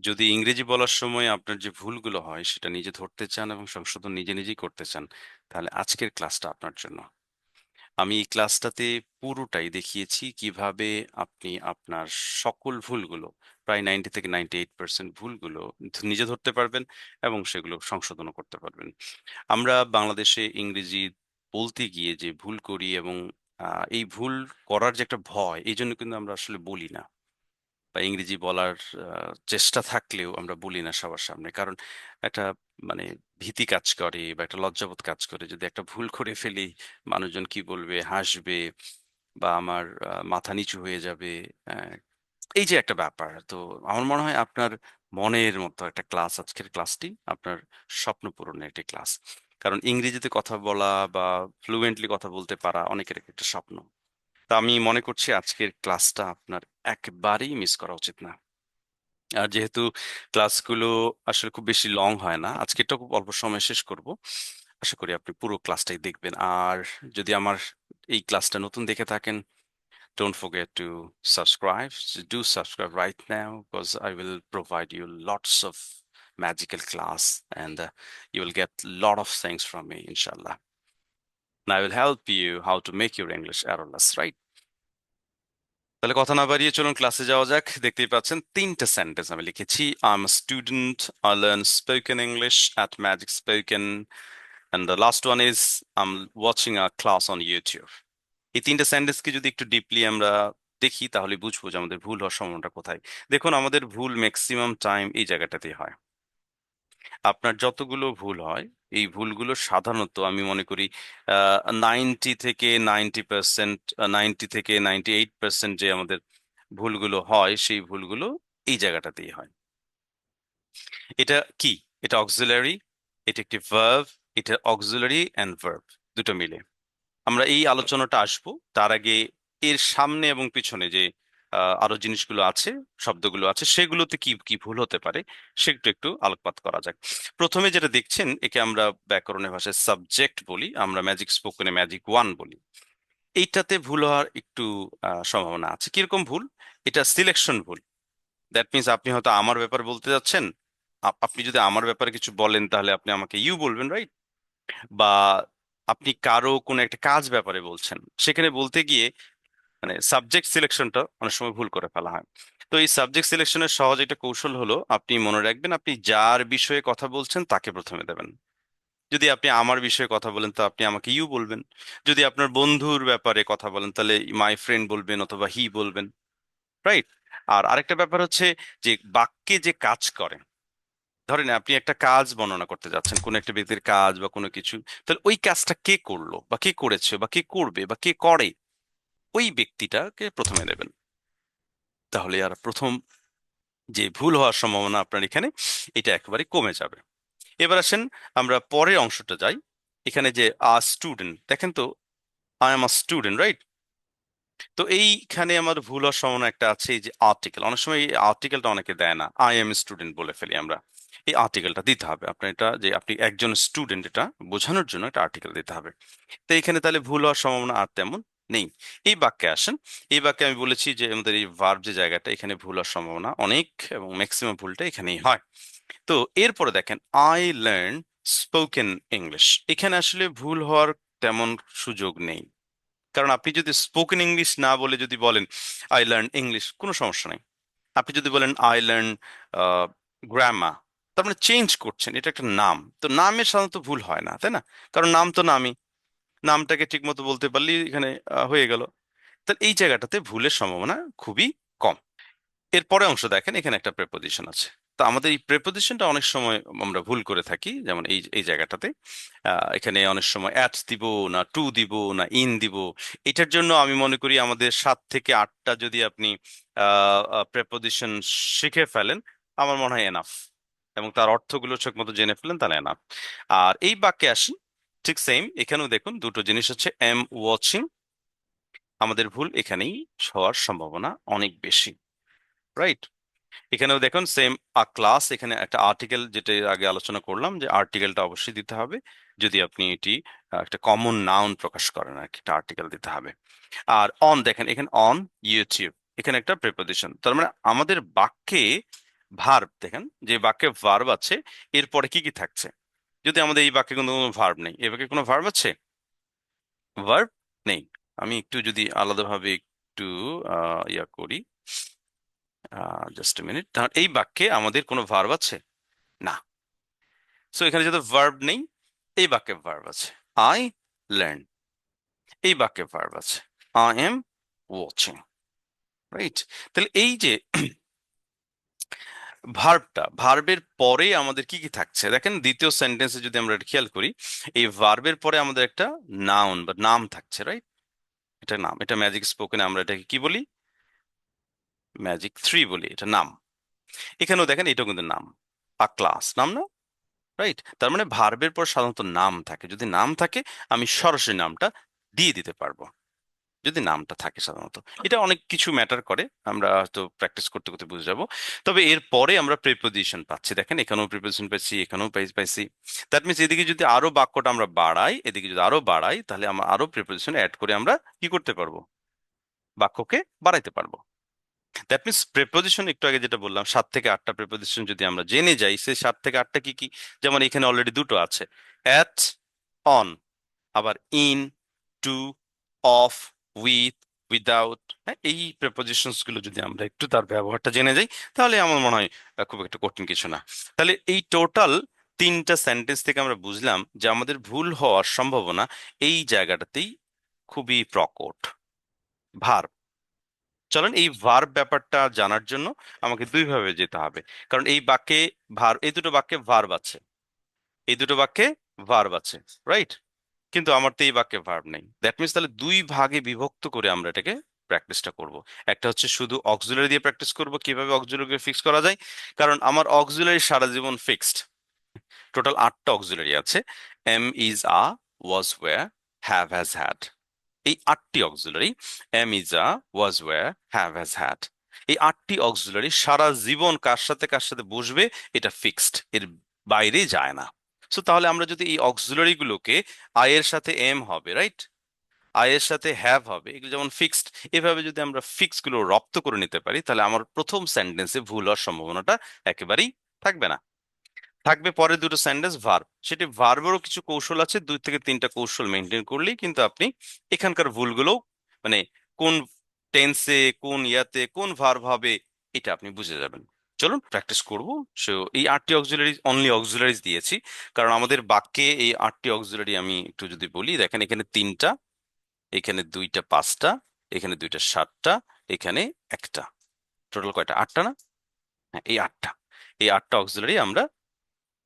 যদি ইংরেজি বলার সময় আপনার যে ভুলগুলো হয়, সেটা নিজে ধরতে চান এবং সংশোধন নিজে নিজেই করতে চান, তাহলে আজকের ক্লাসটা আপনার জন্য। আমি এই ক্লাসটাতে পুরোটাই দেখিয়েছি কীভাবে আপনি আপনার সকল ভুলগুলো, প্রায় নাইনটি থেকে নাইনটি এইট পার্সেন্ট ভুলগুলো নিজে ধরতে পারবেন এবং সেগুলো সংশোধনও করতে পারবেন। আমরা বাংলাদেশে ইংরেজি বলতে গিয়ে যে ভুল করি এবং এই ভুল করার যে একটা ভয়, এই জন্য কিন্তু আমরা আসলে বলি না। বা ইংরেজি বলার চেষ্টা থাকলেও আমরা বলি না সবার সামনে। কারণ একটা মানে ভীতি কাজ করে বা একটা লজ্জাবোধ কাজ করে। যদি একটা ভুল করে ফেলি, মানুষজন কি বলবে? হাসবে বা আমার মাথা নিচু হয়ে যাবে। এই যে একটা ব্যাপার। তো আমার মনে হয় আপনার মনের মতো একটা ক্লাস, আজকের ক্লাসটি আপনার স্বপ্ন পূরণের একটি ক্লাস। কারণ ইংরেজিতে কথা বলা বা ফ্লুয়েন্টলি কথা বলতে পারা অনেকের একটা স্বপ্ন। তা আমি মনে করছি আজকের ক্লাসটা আপনার একবারেই মিস করা উচিত না। আর যেহেতু ক্লাসগুলো আসলে খুব বেশি লং হয় না আজকেরটা খুব অল্প সময় শেষ করব। আশা করি আপনি পুরো ক্লাসটাই দেখবেন। আর যদি আমার এই ক্লাসটা নতুন দেখে থাকেন don't forget to subscribe do subscribe right now because I will provide you lots of magical class and you will get lot of thanks from me ইনশাল্লাহ I will help you how to make your English errorless right তাহলে কথা না বাড়িয়ে চলুন ক্লাসে যাওয়া যাক। দেখতেই পাচ্ছেন, তিনটে সেন্টেন্স আমি লিখেছি। I am student I learn spoken English at magic spoken and the last one is I am watching a class on YouTube এই তিনটে সেন্টেন্সকে যদি একটু ডিপলি আমরা দেখি, তাহলে বুঝব যে আমাদের ভুল হওয়ার সম্ভাবনাটা কোথায়। দেখুন, আমাদের ভুল ম্যাক্সিমাম টাইম এই জায়গাটাতেই হয়। আপনার যতগুলো ভুল হয়, এই ভুলগুলো সাধারণত আমি মনে করি নাইনটি থেকে নাইনটি পার্সেন্ট নাইনটি থেকে নাইনটি এইট পার্সেন্ট যে আমাদের ভুলগুলো হয়, সেই ভুলগুলো এই জায়গাটাতেই হয়। এটা কি? এটা অক্সিলারি এটা একটি ভার্ভ এটা অক্সিলারি অ্যান্ড ভার্ভ দুটো মিলে। আমরা এই আলোচনাটা আসব, তার আগে এর সামনে এবং পিছনে যে আরও জিনিসগুলো আছে, শব্দগুলো আছে, সেগুলোতে কি কি ভুল হতে পারে সেটা একটু আলোকপাত করা যাক। প্রথমে যেটা দেখছেন, একে আমরা ব্যাকরণের ভাষায় সাবজেক্ট বলি, আমরা ম্যাজিক স্পোকনে ম্যাজিক ওয়ান বলি। এইটাতে ভুল হওয়ার একটু সম্ভাবনা আছে। কীরকম ভুল? এটা সিলেকশন ভুল। দ্যাট মিনস আপনি হয়তো আমার ব্যাপারে বলতে যাচ্ছেন আপনি যদি আমার ব্যাপারে কিছু বলেন তাহলে আপনি আমাকে ইউ বলবেন রাইট বা আপনি কারও কোনো একটা কাজ ব্যাপারে বলছেন, সেখানে বলতে গিয়ে মানে সাবজেক্ট সিলেকশনটা অনেক সময় ভুল করে ফেলা হয়। তো এই সাবজেক্ট সিলেকশনের সহজ একটা কৌশল হলো, আপনি মনে রাখবেন আপনি যার বিষয়ে কথা বলছেন তাকে প্রথমে দেবেন। যদি আপনি আমার বিষয়ে কথা বলেন তো আপনি আমাকে ইউ বলবেন। যদি আপনার বন্ধুর ব্যাপারে কথা বলেন তাহলে মাই ফ্রেন্ড বলবেন অথবা হি বলবেন রাইট আর আরেকটা ব্যাপার হচ্ছে যে বাক্যে যে কাজ করে, ধরেন আপনি একটা কাজ বর্ণনা করতে যাচ্ছেন, কোন একটা ব্যক্তির কাজ বা কোনো কিছু, তাহলে ওই কাজটা কে করল বা কে করেছে বা কে করবে বা কে করে? ওই ব্যক্তিটাকে প্রথমে নেবেন। তাহলে আর প্রথম যে ভুল হওয়ার সম্ভাবনা আপনার এখানে, এটা একেবারে কমে যাবে। এবার আসেন আমরা পরের অংশটা যাই। এখানে যে আ স্টুডেন্ট, দেখেন তো I am a student, right? তো এইখানে আমার ভুল হওয়ার সম্ভাবনা একটা আছে যে আর্টিকেল। অনেক সময় এই আর্টিকেলটা অনেকে দেয় না, আই এম স্টুডেন্ট বলে ফেলি আমরা। এই আর্টিকেলটা দিতে হবে। আপনার এটা যে আপনি একজন স্টুডেন্ট, এটা বোঝানোর জন্য একটা আর্টিকেল দিতে হবে। তো এখানে তাহলে ভুল হওয়ার সম্ভাবনা আর তেমন নেই। এই বাক্যে আসেন। এই বাক্যে আমি বলেছি যে, আমাদের এই ভার্ব যে জায়গাটা, এখানে ভুল হওয়ার সম্ভাবনা অনেক এবং ম্যাক্সিমাম ভুলটা এখানেই হয়। তো এরপরে দেখেন আই লার্ন স্পোকেন ইংলিশ এখানে আসলে ভুল হওয়ার তেমন সুযোগ নেই। কারণ আপনি যদি স্পোকেন ইংলিশ না বলে যদি বলেন আই লার্ন ইংলিশ কোনো সমস্যা নেই। আপনি যদি বলেন আই লার্ন গ্রামা তার মানে চেঞ্জ করছেন, এটা একটা নাম। তো নামের সাধারণত ভুল হয় না, তাই না? কারণ নাম তো নামই। নামটাকে ঠিক মতো বলতে পারলেই এখানে হয়ে গেল। তাহলে এই জায়গাটাতে ভুলের সম্ভাবনা খুবই কম। এরপরে অংশ দেখেন, এখানে একটা প্রেপোজিশন আছে। তো আমাদের এই প্রেপোজিশনটা অনেক সময় আমরা ভুল করে থাকি, যেমন এই এই জায়গাটাতে। এখানে অনেক সময় অ্যাট দিব না টু দিব না ইন দিব। এটার জন্য আমি মনে করি আমাদের সাত থেকে আটটা যদি আপনি প্রেপোজিশন শিখে ফেলেন, আমার মনে হয় এনাফ এবং তার অর্থগুলো ঠিক মতো জেনে ফেলেন, তাহলে এনাফ আর এই বাক্যে আসি ঠিক সেম এখানেও দেখুন দুটো জিনিস হচ্ছে এম ওয়াচিং আমাদের ভুল এখানেই হওয়ার সম্ভাবনা অনেক বেশি রাইট এখানেও দেখুন সেম আ ক্লাস এখানে একটা আর্টিকেল যেটা আগে আলোচনা করলাম যে আর্টিকেলটা অবশ্যই দিতে হবে, যদি আপনি এটি একটা কমন নাউন প্রকাশ করেন আর একটা আর্টিকেল দিতে হবে। আর অন দেখেন, এখানে অন ইউটিউব এখানে একটা প্রেপোজিশন তার মানে আমাদের বাক্যে ভার্ব দেখেন, যে বাক্যে ভার্ব আছে, এরপরে কি কি থাকছে? যদি আমাদের এই বাক্যে কোনো কোনো ভার্ব নেই, এই বাক্যে কোনো ভার্ব আছে? ভার্ব নেই। আমি একটু যদি আলাদাভাবে একটু ইয়া করি জাস্ট মিনিট তাহলে এই বাক্যে আমাদের কোনো ভার্ব আছে? না। সো এখানে যেহেতু ভার্ব নেই, এই বাক্যে ভার্ব আছে। আই লার্ন এই বাক্যে ভার্ব আছে। আই এম ওয়াচিং রাইট তাহলে এই যে ভার্বটা ভার্বের পরে আমাদের কি কি থাকছে? দেখেন, দ্বিতীয় সেন্টেন্সে যদি আমরা খেয়াল করি, এই ভার্বের পরে আমাদের একটা নাউন বা নাম থাকছে রাইট এটা নাম, এটা ম্যাজিক স্পোকেনে আমরা এটাকে কি বলি? ম্যাজিক থ্রি বলি, এটা নাম। এখানেও দেখেন, এটাও কিন্তু নাম। আ ক্লাস নাম না? রাইট তার মানে ভার্বের পর সাধারণত নাম থাকে। যদি নাম থাকে, আমি সরাসরি নামটা দিয়ে দিতে পারব। যদি নামটা থাকে সাধারণত। এটা অনেক কিছু ম্যাটার করে আমরা হয়তো প্র্যাকটিস করতে করতে বুঝে যাব। তবে এর পরে আমরা প্রিপোজিশন পাচ্ছি। দেখেন এখানেও প্রিপোজিশন পাচ্ছি এখানেও পাই- পাইছি। দ্যাট মিনস এদিকে যদি আরও বাক্যটা আমরা বাড়াই এদিকে যদি আরও বাড়াই তাহলে আমরা আরও প্রিপোজিশন অ্যাড করে আমরা কি করতে পারব? বাক্যকে বাড়াইতে পারব। দ্যাট মিনস প্রেপোজিশন একটু আগে যেটা বললাম সাত থেকে আটটা প্রেপোজিশন যদি আমরা জেনে যাই সেই সাত থেকে আটটা কি কি? যেমন এখানে অলরেডি দুটো আছে। অ্যাট অন আবার in to of with without এই প্রেপোজিশনসগুলো যদি আমরা একটু তার ব্যবহারটা জেনে যাই, তাহলে আমার মনে হয় খুব একটা কঠিন কিছু না। তাহলে এই টোটাল তিনটা সেন্টেন্স থেকে আমরা বুঝলাম যে আমাদের ভুল হওয়ার সম্ভাবনা এই জায়গাটাতেই খুবই প্রকট। ভার্ব চলেন এই ভার্ব ব্যাপারটা জানার জন্য আমাকে দুইভাবে যেতে হবে। কারণ এই বাক্যে ভার এই দুটো বাক্যে ভার্ব আছে। এই দুটো বাক্যে ভার্ব আছে রাইট কিন্তু আমার তো এই বাক্যে ভার্ব নেই। দ্যাট মিনস তাহলে দুই ভাগে বিভক্ত করে আমরা এটাকে প্র্যাকটিসটা করব। একটা হচ্ছে শুধু অক্সিলারি দিয়ে প্র্যাকটিস করব, কীভাবে অক্সিলারিকে ফিক্স করা যায়? কারণ আমার অক্সিলারি সারা জীবন ফিক্সড টোটাল আটটা অক্সিলারি আছে। Am is are was were have has had এই আটটি auxiliary am is are was were have has had এই আটটি অক্সিলারি সারা জীবন কার সাথে কার সাথে বসবে, এটা ফিক্সড এর বাইরে যায় না। সো তাহলে আমরা যদি এই অক্সিলারি গুলোকে আই এর সাথে এম হবে রাইট আই এর সাথে হ্যাভ হবে, এগুলো যেমন ফিক্সড এভাবে যদি আমরা ফিক্সগুলো রপ্ত করে নিতে পারি, তাহলে আমার প্রথম সেন্টেন্সে ভুল হওয়ার সম্ভাবনাটা একেবারেই থাকবে না। থাকবে পরে দুটো সেন্টেন্স ভার্ব সেটি ভার্বেরও কিছু কৌশল আছে, দুই থেকে তিনটা কৌশল মেনটেন করলেই কিন্তু আপনি এখানকার ভুলগুলো মানে কোন টেন্সে কোন ইয়াতে, কোন ভার্ব হবে, এটা আপনি বুঝে যাবেন। চলুন প্র্যাকটিস করব। সো এই আটটি অক্সিলারি অনলি অক্সিলারিজ দিয়েছি। কারণ আমাদের বাক্যে এই আটটি অক্সিলারি আমি একটু যদি বলি, দেখেন এখানে তিনটা, এখানে দুইটা পাঁচটা, এখানে দুইটা সাতটা, এখানে একটা। টোটাল কয়টা? আটটা না? হ্যাঁ এই আটটা। এই আটটা অক্সিলারি আমরা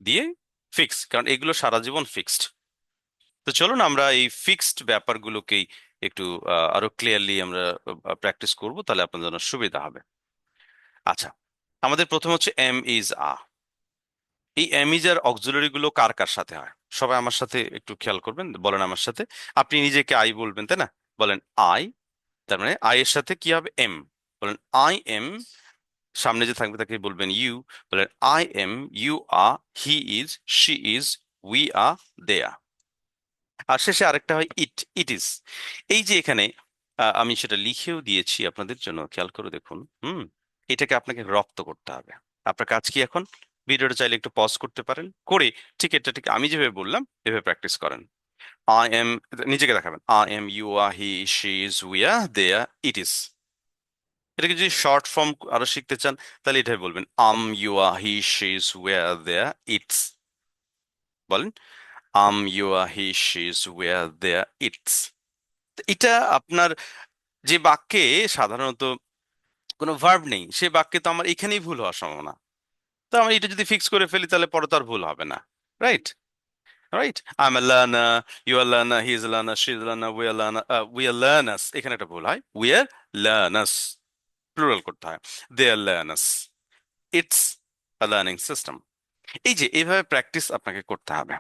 দিয়ে ফিক্স কারণ এগুলো সারা জীবন ফিক্সড তো চলুন আমরা এই ফিক্সড ব্যাপারগুলোকেই একটু আরও ক্লিয়ারলি আমরা প্র্যাকটিস করব, তাহলে আপনার জন্য সুবিধা হবে। আচ্ছা আমাদের প্রথম হচ্ছে এম ইজ আ এই এম ইজ আর অক্সিলারি গুলো কার কার সাথে হয়? সবাই আমার সাথে একটু খেয়াল করবেন, বলেন আমার সাথে। আপনি নিজেকে আই বলবেন, তাই না? বলেন আই তার মানে আই এর সাথে কি হবে? এম বলেন আই এম সামনে যে থাকবে তাকে বলবেন ইউ বলেন I am you are he is she is we are they are আর শেষে আরেকটা হয় ইট ইট ইজ এই যে এখানে আমি সেটা লিখেও দিয়েছি আপনাদের জন্য, খেয়াল করে দেখুন। হুম? এটাকে আপনাকে রপ্ত করতে হবে। আপনার কাজ কি এখন? ভিডিওটা চাইলে একটু পজ করতে পারেন। করে ঠিক এটা ঠিক আমি যেভাবে বললাম, এভাবে প্র্যাকটিস করেন। আই এম নিজেকে দেখাবেন। I am you are he she is we are they are it is এটাকে যদি শর্ট ফর্ম আরও শিখতে চান, তাহলে এটাই বলবেন I'm you are he she is we're they're it's বলেন I'm you are he she is we're they're it's এটা আপনার যে বাক্যে সাধারণত কোনো ভার্ব নেই, সে বাক্যে তো আমার এখানেই ভুল হওয়ার সম্ভাবনা। তো আমি এটা যদি ফিক্স করে ফেলি, তাহলে পরে তো ভুল হবে না right right I am learner you are learner he is learner she is learner we are learner we are learners এখানে একটা ভুল হয়। উই আর লার্নার্স প্লুরাল করতে হয়। They are learners it's a learning system এই যে এইভাবে practice আপনাকে করতে হবে।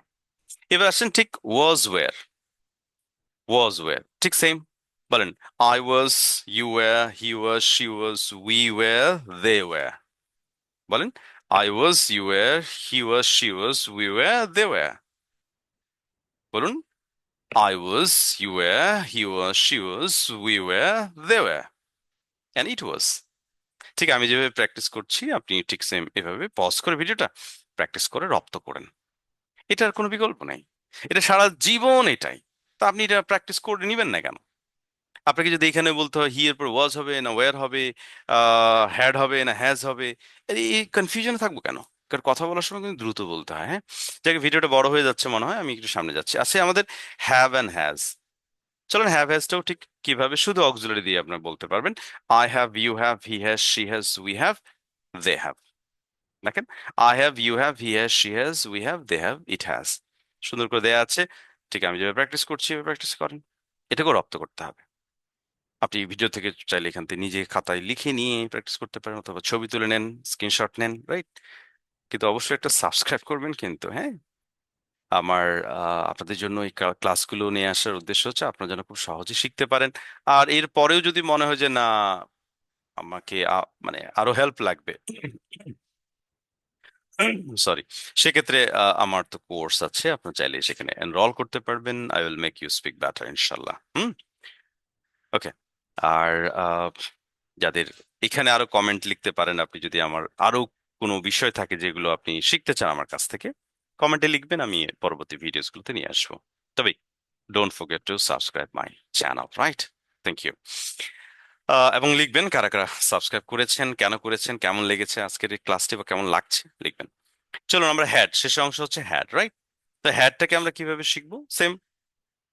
এবার আসেন ঠিক ওয়াজ ওয়ার ওয়াজ ওয়ার ঠিক সেম বলেন I was you were he was she was we were they were বলেন I was you were he was she was we were they were বলুন I was you were he was she was we were they were and it was ঠিক, আমি যেভাবে practice করছি, আপনি ঠিক same এভাবে pause করে ভিডিওটা প্র্যাকটিস করে রপ্ত করেন। এটার কোনো বিকল্প নেই। এটা সারা জীবন এটাই। তা আপনি এটা প্র্যাকটিস করে নিবেন না কেন? আপনাকে যদি এখানে বলতে হয় হি এর পর ওয়াজ হবে, না ওয়ার হবে হ্যাড হবে, না হ্যাজ হবে এই- এই কনফিউশন থাকব কেন? কারণ কথা বলার সময় কিন্তু দ্রুত বলতে হয় হ্যাঁ? যাকে, ভিডিওটা বড় হয়ে যাচ্ছে মনে হয়, আমি একটু সামনে যাচ্ছি। আছে আমাদের হ্যাভ অ্যান্ড হ্যাজ চলুন হ্যাভ হ্যাজটাও ঠিক কীভাবে? শুধু অক্সিলারি দিয়ে আপনার বলতে পারবেন I have you have he has she has we have they have দেখেন I have you have he has she has we have they have it has সুন্দর করে দেয়া আছে। ঠিক আমি যেভাবে প্র্যাকটিস করছি, এভাবে প্র্যাকটিস করেন। এটাকেও রপ্ত করতে হবে। আপনি ভিডিও থেকে চাইলে এখান থেকে নিজে খাতায় লিখে নিয়ে প্র্যাকটিস করতে পারেন অথবা ছবি তুলে নেন স্ক্রিনশট নেন রাইট কিন্তু অবশ্যই একটা সাবস্ক্রাইব করবেন কিন্তু হ্যাঁ? আমার আপনাদের জন্য এই ক্লাসগুলো নিয়ে আসার উদ্দেশ্য হচ্ছে আপনারা যেন খুব সহজে শিখতে পারেন। আর এর পরেও যদি মনে হয় যে, না, আমাকে মানে আরও হেল্প লাগবে। সরি সেক্ষেত্রে আমার তো কোর্স আছে আপনার চাইলে সেখানে এনরোল করতে পারবেন। I will make you speak better ইনশাল্লাহ। হুম? ওকে আর যাদের এখানে আরও কমেন্ট লিখতে পারেন, আপনি যদি আমার আরও কোনো বিষয় থাকে যেগুলো আপনি শিখতে চান আমার কাছ থেকে কমেন্টে লিখবেন, আমি পরবর্তী ভিডিওস গুলোতে নিয়ে আসব। তবে don't forget to subscribe my channel right thank you এবং লিখবেন কারা কারা সাবস্ক্রাইব করেছেন, কেন করেছেন, কেমন লেগেছে আজকের এই ক্লাসটি বা কেমন লাগছে, লিখবেন। চলুন আমরা হ্যাড শেষের অংশ হচ্ছে হ্যাড রাইট তো হ্যাডটাকে আমরা কীভাবে শিখব? সেম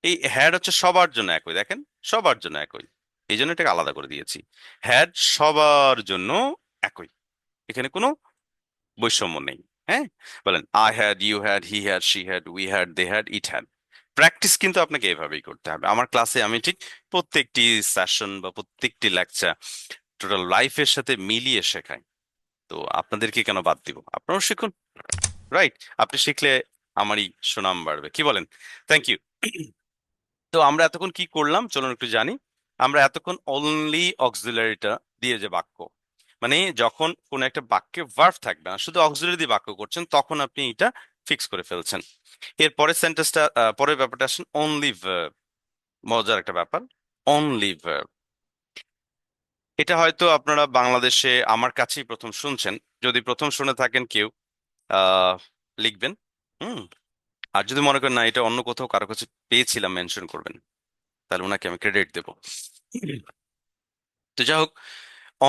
এই হ্যাড হচ্ছে সবার জন্য একই, দেখেন? সবার জন্য একই। এই জন্য এটাকে আলাদা করে দিয়েছি। হ্যাড সবার জন্য একই। এখানে কোনো বৈষম্য নেই হ্যাঁ? বলেন I had you had he had she had we had they had it had practice কিন্তু আপনাকে এভাবেই করতে হবে। আমার ক্লাসে আমি ঠিক প্রত্যেকটি সেশন বা প্রত্যেকটি লেকচার টোটাল লাইফের সাথে মিলিয়ে শেখাই। তো আপনাদেরকে কেন বাদ দিব? আপনারাও শিখুন। রাইট আপনি শিখলে আমারই সুনাম বাড়বে। কি বলেন? থ্যাংক ইউ তো আমরা এতক্ষণ কি করলাম? চলুন একটু জানি। আমরা এতক্ষণ অনলি অক্সিলারিটা দিয়ে যে বাক্য মানে যখন কোন একটা বাক্যে ভার্ভ থাকবে না, শুধু অক্সিলারি দিয়ে বাক্য করছেন, তখন আপনি এটা ফিক্স করে ফেলছেন। এর পরের সেন্টেন্সটা পরের ব্যাপারটা আসেন অনলি ভার্ব মজার একটা ব্যাপার অনলি ভার্ব এটা হয়তো আপনারা বাংলাদেশে আমার কাছেই প্রথম শুনছেন, যদি প্রথম শুনে থাকেন কেউ লিখবেন, হুম। আর যদি মনে করেন না, এটা অন্য কোথাও কারও কাছে পেয়েছিলাম মেনশন করবেন, তাহলে ওনাকে আমি ক্রেডিট দেব। তো যাই হোক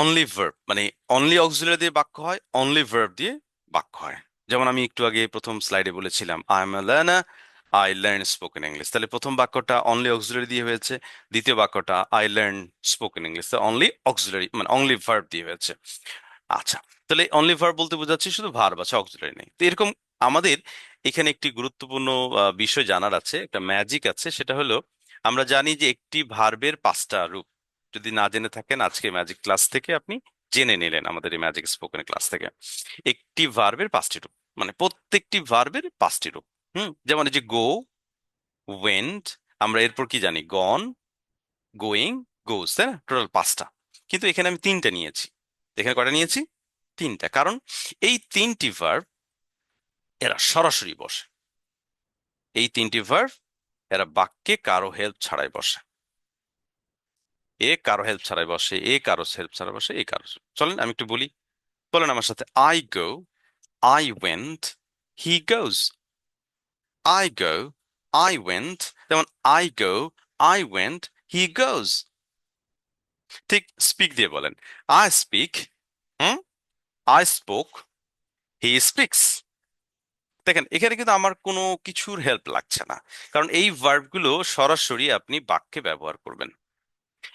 অনলি ভার্ব মানে অনলি অক্সিলারি দিয়ে বাক্য হয় অনলি ভার্ব দিয়ে বাক্য হয়। যেমন আমি একটু আগে প্রথম স্লাইডে বলেছিলাম I am a learner I learn spoken English তাহলে প্রথম বাক্যটা অনলি অক্সিলারি দিয়ে হয়েছে, দ্বিতীয় বাক্যটা I learn spoken English only auxiliary মানে অনলি ভার্ব দিয়ে হয়েছে। আচ্ছা তাহলে অনলি ভার্ব বলতে বোঝাচ্ছি শুধু ভার্ব আছে অক্সিলারি নেই। তো এরকম আমাদের এখানে একটি গুরুত্বপূর্ণ বিষয় জানার আছে, একটা ম্যাজিক আছে, সেটা হলো আমরা জানি যে একটি ভার্বের পাঁচটা রূপ। যদি না জেনে থাকেন, আজকে ম্যাজিক ক্লাস থেকে আপনি জেনে নিলেন আমাদের এই ম্যাজিক স্পোকেন ক্লাস থেকে। একটি ভার্বের পাঁচটি রূপ মানে প্রত্যেকটি ভার্বের পাঁচটি রূপ। হুম, যেমন এই যে গো ওয়েন্ট আমরা এরপর কি জানি? গন গোয়িং গোস তাই না? টোটাল পাঁচটা। কিন্তু এখানে আমি তিনটা নিয়েছি। এখানে কটা নিয়েছি? তিনটা। কারণ এই তিনটি ভার্ব এরা সরাসরি বসে। এই তিনটি ভার্ব এরা বাক্যে কারও হেল্প ছাড়াই বসে। এ কারও হেল্প ছাড়াই বসে, এ কারও হেল্প ছাড়াই বসে, এ কারও চলেন, আমি একটু বলি। বলেন আমার সাথে I go I went he goes I go I went যেমন I go I went he goes ঠিক স্পিক দিয়ে বলেন। I speak hmm? I spoke he speaks দেখেন, এখানে কিন্তু আমার কোনো কিছুর হেল্প লাগছে না। কারণ এই ভার্বগুলো সরাসরি আপনি বাক্যে ব্যবহার করবেন।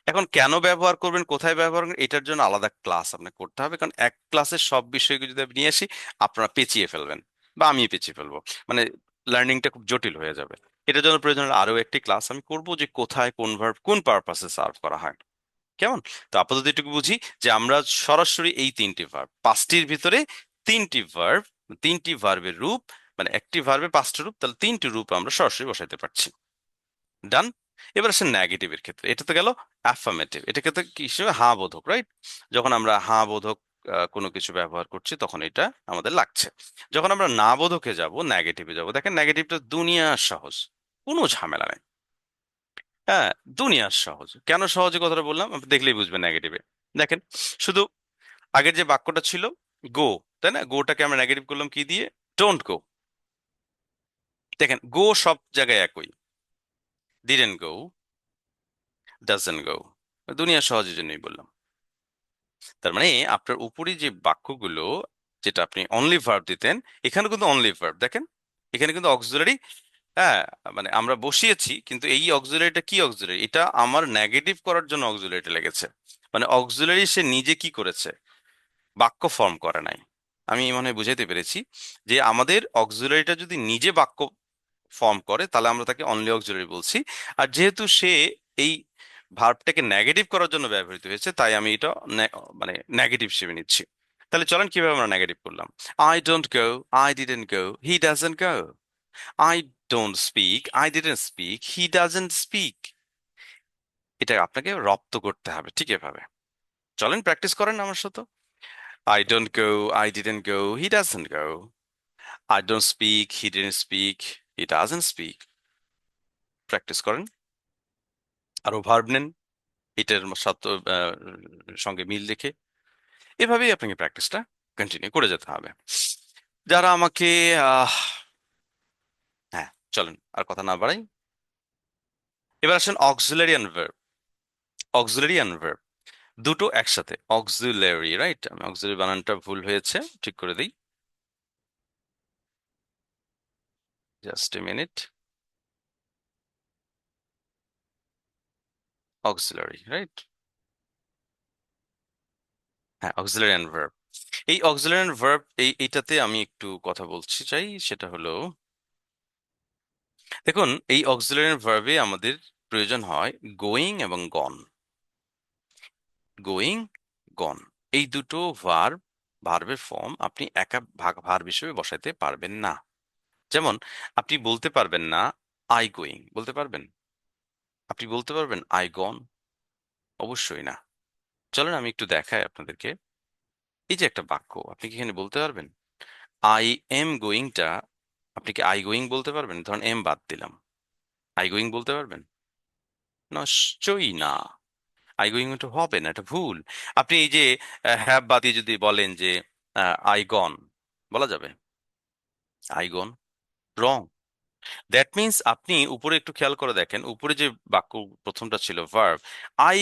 এখন কেন ব্যবহার করবেন, কোথায় ব্যবহার করবেন, এটার জন্য আলাদা ক্লাস আপনাকে করতে হবে। কারণ এক ক্লাসের সব বিষয়কে যদি আপনি নিয়ে আসি, আপনারা পেঁচিয়ে ফেলবেন বা আমি পেঁচিয়ে ফেলব। মানে লার্নিংটা খুব জটিল হয়ে যাবে। এটার জন্য প্রয়োজন হলে আরও একটি ক্লাস আমি করব যে কোথায় কোন ভার্ব কোন পারপাসে সার্ভ করা হয়। কেমন? তো আপাতত এটুকু বুঝি যে আমরা সরাসরি এই তিনটি ভার্ব পাঁচটির ভিতরে তিনটি ভার্ব তিনটি ভার্বের রূপ মানে একটি ভার্বের পাঁচটি রূপ, তাহলে তিনটি রূপ আমরা সরাসরি বসাইতে পারছি। ডান এবার আসে নেগেটিভের ক্ষেত্রে। এটা তো গেল অ্যাফার্মেটিভ এটাকে তো কি হিসেবে? হাঁ বোধক রাইট যখন আমরা হাঁ বোধক কোনো কিছু ব্যবহার করছি, তখন এটা আমাদের লাগছে। যখন আমরা না বোধকে যাব নেগেটিভে যাব, দেখেন নেগেটিভটা দুনিয়ার সহজ। কোনো ঝামেলা নেই। হ্যাঁ দুনিয়ার সহজ। কেন সহজে কথাটা বললাম? আপনি দেখলেই বুঝবেন নেগেটিভে দেখেন, শুধু আগের যে বাক্যটা ছিল গো তাই না? গোটাকে আমরা নেগেটিভ করলাম, কি দিয়ে? ডোন্ট গো দেখেন গো সব জায়গায় একই। ডিডেন্ট গো ডাজেন্ট গো দুনিয়া সহজের জন্যই বললাম। তার মানে আপনার উপরে যে বাক্যগুলো, যেটা আপনি অনলি ভার্ব দিতেন এখানে কিন্তু অনলি ভার্ব দেখেন? এখানে কিন্তু অক্সিলারি হ্যাঁ মানে আমরা বসিয়েছি, কিন্তু এই অক্সিলারিটা কি অক্সিলারি এটা আমার নেগেটিভ করার জন্য অক্সিলারিটা লেগেছে। মানে অক্সিলারি সে নিজে কি করেছে? বাক্য ফর্ম করে নাই। আমি মনে হয় বুঝাইতে পেরেছি যে আমাদের অক্সিলারিটা যদি নিজে বাক্য ফর্ম করে, তাহলে আমরা তাকে অনলি অক্সিলারি বলছি। আর যেহেতু সে এই ভার্বটাকে নেগেটিভ করার জন্য ব্যবহৃত হয়েছে, তাই আমি এটা মানে নেগেটিভ হিসেবে নিচ্ছি। তাহলে চলেন কীভাবে আমরা নেগেটিভ করলাম? I don't go I didn't go he doesn't go I don't speak I didn't speak he doesn't speak এটা আপনাকে রপ্ত করতে হবে, ঠিক এভাবে। চলেন প্র্যাকটিস করেন আমার সাথে। I don't go, I didn't go, he doesn't go. I don't speak, he didn't speak, he doesn't speak. Practice করেন। আরও ভার্ব নেন। এটার সাথে সঙ্গে মিল রেখে এভাবেই আপনাকে প্র্যাকটিসটা কন্টিনিউ করে যেতে হবে। যারা আমাকে হ্যাঁ চলেন আর কথা না বাড়াই। এবার আসেন auxiliary and verb auxiliary and verb দুটো একসাথে। অক্সিলারি রাইট আমি অক্সিলারি বানানটা ভুল হয়েছে, ঠিক করে দিই। Just a minute auxiliary right হ্যাঁ অক্সিলারি অ্যান্ড ভার্ব এই অক্সিলারি অ্যান্ড ভার্ব এই, এইটাতে আমি একটু কথা বলছি চাই, সেটা হলো, দেখুন, এই অক্সিলারি ভার্বে আমাদের প্রয়োজন হয় গোয়িং এবং গন গোয়িং গন এই দুটো ভার্ব ভার্বের ফর্ম আপনি একা ভাগ ভার্ব হিসেবে বসাইতে পারবেন না। যেমন, আপনি বলতে পারবেন না আই গোয়িং বলতে পারবেন? আপনি বলতে পারবেন আই গন অবশ্যই না। চলেন আমি একটু দেখাই আপনাদেরকে। এই যে একটা বাক্য, আপনি কি এখানে বলতে পারবেন? আই এম গোয়িংটা আপনি কি আই গোয়িং বলতে পারবেন? ধরুন এম বাদ দিলাম। আই গোয়িং বলতে পারবেন? নিশ্চয়ই না। আই গোয়িং তো হবে না এটা ভুল। আপনি এই যে হ্যাভ বাদ দিয়ে যদি বলেন যে আই গন বলা যাবে? I gone wrong that means আপনি উপরে একটু খেয়াল করে দেখেন, উপরে যে বাক্য প্রথমটা ছিল ভার্ব আই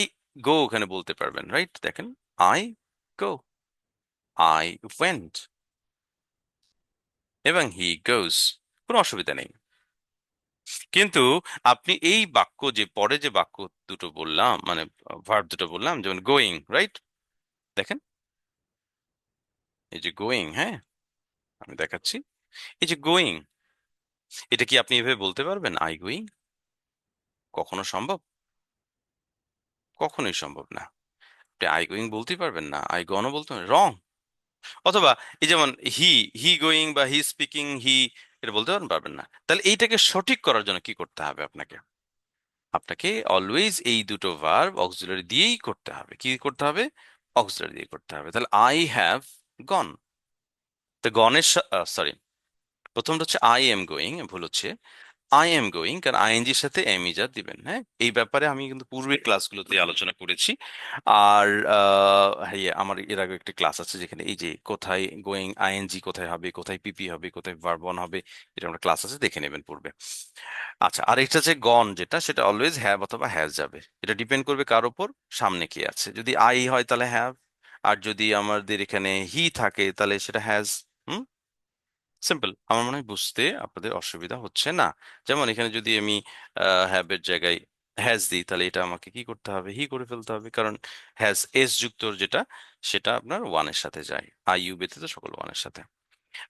গো ওখানে বলতে পারবেন রাইট দেখেন আই গো আই ওয়েন্ট এবং হি গোস কোনো অসুবিধা নেই। কিন্তু আপনি এই বাক্য যে, পরে যে বাক্য দুটো বললাম মানে ভার্ব দুটো বললাম, যেমন গোয়িং রাইট দেখেন। এই যে গোয়িং হ্যাঁ? আমি দেখাচ্ছি। এই যে গোয়িং এটা কি আপনি এভাবে বলতে পারবেন? আই গোয়িং কখনো সম্ভব? কখনোই সম্ভব না। আপনি আই গোয়িং বলতেই পারবেন না। আই গনও বলতে রং অথবা এই যেমন হি হি গোয়িং বা হি স্পিকিং হি এটা বলতে পারবেন না। তাহলে এইটাকে সঠিক করার জন্য কি করতে হবে আপনাকে? আপনাকে অলওয়েজ এই দুটো ভার্ব অক্সিলারি দিয়েই করতে হবে। কি করতে হবে? অক্সিলারি দিয়ে করতে হবে। তাহলে আই হ্যাভ গন তো গনের সরি প্রথমটা হচ্ছে আই এম গোয়িং ভুল হচ্ছে। আই এম গোয়িং কারণ আইএনজির সাথে এম ইজার দিবেন হ্যাঁ? এই ব্যাপারে আমি কিন্তু পূর্বের ক্লাসগুলোতে আলোচনা করেছি। আর হ্যাঁ আমার এর আগে একটা ক্লাস আছে যেখানে এই যে কোথায় গোয়িং আইএনজি কোথায় হবে, কোথায় পিপি হবে, কোথায় ভার্ব অন হবে, এটা আমরা ক্লাস আছে, দেখে নেবেন পূর্বে। আচ্ছা আর এটা যে গন যেটা, সেটা অলওয়েজ হ্যাভ অথবা হ্যাজ যাবে। এটা ডিপেন্ড করবে কার ওপর? সামনে কি আছে। যদি আই হয় তাহলে হ্যাভ আর যদি আমাদের এখানে হি থাকে তাহলে সেটা হ্যাজ হুম? সিম্পল আমার মনে হয় বুঝতে আপনাদের অসুবিধা হচ্ছে না। যেমন এখানে যদি আমি হ্যাবের জায়গায় হ্যাজ দিই, তাহলে এটা আমাকে কি করতে হবে? হি করে ফেলতে হবে। কারণ হ্যাজ এস যুক্ত যেটা, সেটা আপনার ওয়ানের সাথে যায়। আই ইউ ব্যতীত সকল ওয়ানের সাথে।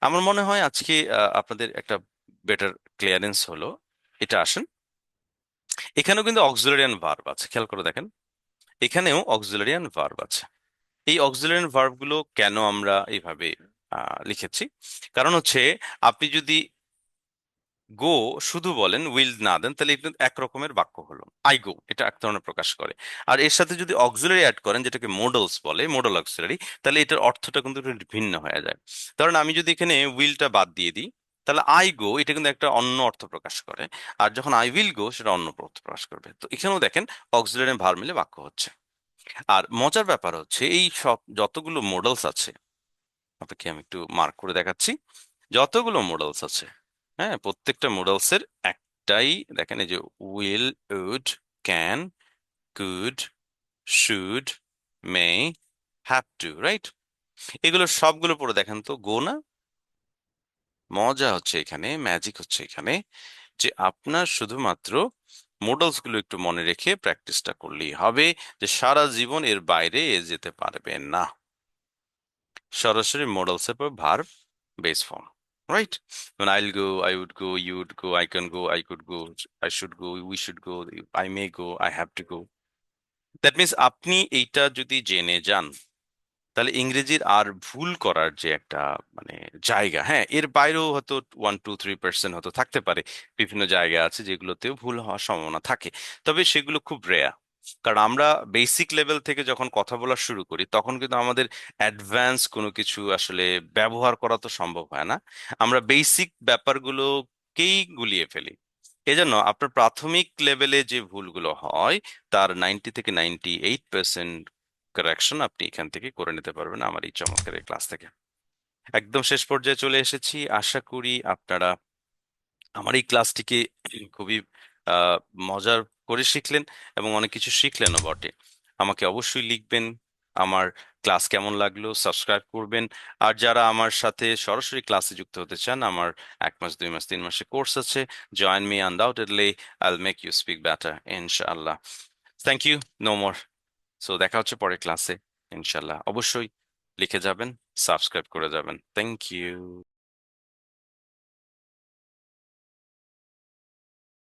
আমার মনে হয় আজকে আপনাদের একটা বেটার ক্লিয়ারেন্স হলো। এটা আসেন। এখানেও কিন্তু অক্সিলারিয়ান ভার্ব আছে। খেয়াল করে দেখেন। এখানেও অক্সিলারিয়ান ভার্ব আছে। এই অক্সিলারিয়ান ভার্বগুলো কেন আমরা এইভাবে লিখেছি। কারণ হচ্ছে আপনি যদি গো শুধু বলেন উইল না দেন, তাহলে এক রকমের বাক্য হলো। আই গো এটা এক ধরনের প্রকাশ করে। আর এর সাথে যদি অক্সিলারি অ্যাড করেন, যেটাকে মোডলস বলে মোডল অক্সিলারি তাহলে এটার অর্থটা কিন্তু ভিন্ন হয়ে যায়। ধরেন আমি যদি এখানে উইলটা বাদ দিয়ে দিই, তাহলে আই গো এটা কিন্তু একটা অন্য অর্থ প্রকাশ করে। আর যখন আই উইল গো সেটা অন্য অর্থ প্রকাশ করবে। তো এখানেও দেখেন অক্সিলারি ভার মিলে বাক্য হচ্ছে। আর মজার ব্যাপার হচ্ছে, এই সব যতগুলো মডেলস আছে আপনাকে আমি একটু মার্ক করে দেখাচ্ছি। যতগুলো মডেলস আছে হ্যাঁ? প্রত্যেকটা মডেলস এর একটাই, দেখেন এই যে will would can could should may have to right এগুলো সবগুলো পড়ে দেখেন তো গো না? মজা হচ্ছে এখানে ম্যাজিক হচ্ছে এখানে, যে আপনার শুধুমাত্র মডেলসগুলো একটু মনে রেখে প্র্যাকটিসটা করলেই হবে, যে সারা জীবন এর বাইরে যেতে পারবে না। সরাসরি মডেলস এর পর verb base form right when I'll go, I would go, you would go, I can go, I could go, I should go, we should go, I may go, I have to go. That means আপনি এইটা যদি জেনে যান তাহলে ইংরেজির আর ভুল করার যে একটা মানে জায়গা হ্যাঁ এর বাইরেও হয়তো ওয়ান টু থ্রি পার্সেন্ট হয়তো থাকতে পারে। বিভিন্ন জায়গা আছে যেগুলোতেও ভুল হওয়ার সম্ভাবনা থাকে। তবে সেগুলো খুব রেয়ার কারণ আমরা বেসিক লেভেল থেকে যখন কথা বলা শুরু করি, তখন কিন্তু আমাদের অ্যাডভান্স কোনো কিছু আসলে ব্যবহার করা তো সম্ভব হয় না। আমরা বেসিক ব্যাপারগুলোকেই গুলিয়ে ফেলি। এজন্য আপনার প্রাথমিক লেভেলে যে ভুলগুলো হয়, তার নাইনটি থেকে নাইনটি এইট পার্সেন্ট কারেকশন আপনি এখান থেকে করে নিতে পারবেন আমার এই চমৎকার ক্লাস থেকে। একদম শেষ পর্যায়ে চলে এসেছি। আশা করি আপনারা আমার এই ক্লাসটিকে খুবই মজার করে শিখলেন এবং অনেক কিছু শিখলেনও বটে। আমাকে অবশ্যই লিখবেন, আমার ক্লাস কেমন লাগল, সাবস্ক্রাইব করবেন। আর যারা আমার সাথে সরাসরি ক্লাসে যুক্ত হতে চান, আমার এক মাস, দুই মাস, তিন মাসের কোর্স আছে join me undoubtedly I'll make you speak better ইনশাআল্লাহ thank you no more so দেখা হচ্ছে পরের ক্লাসে ইনশাল্লাহ অবশ্যই লিখে যাবেন সাবস্ক্রাইব করে যাবেন। Thank you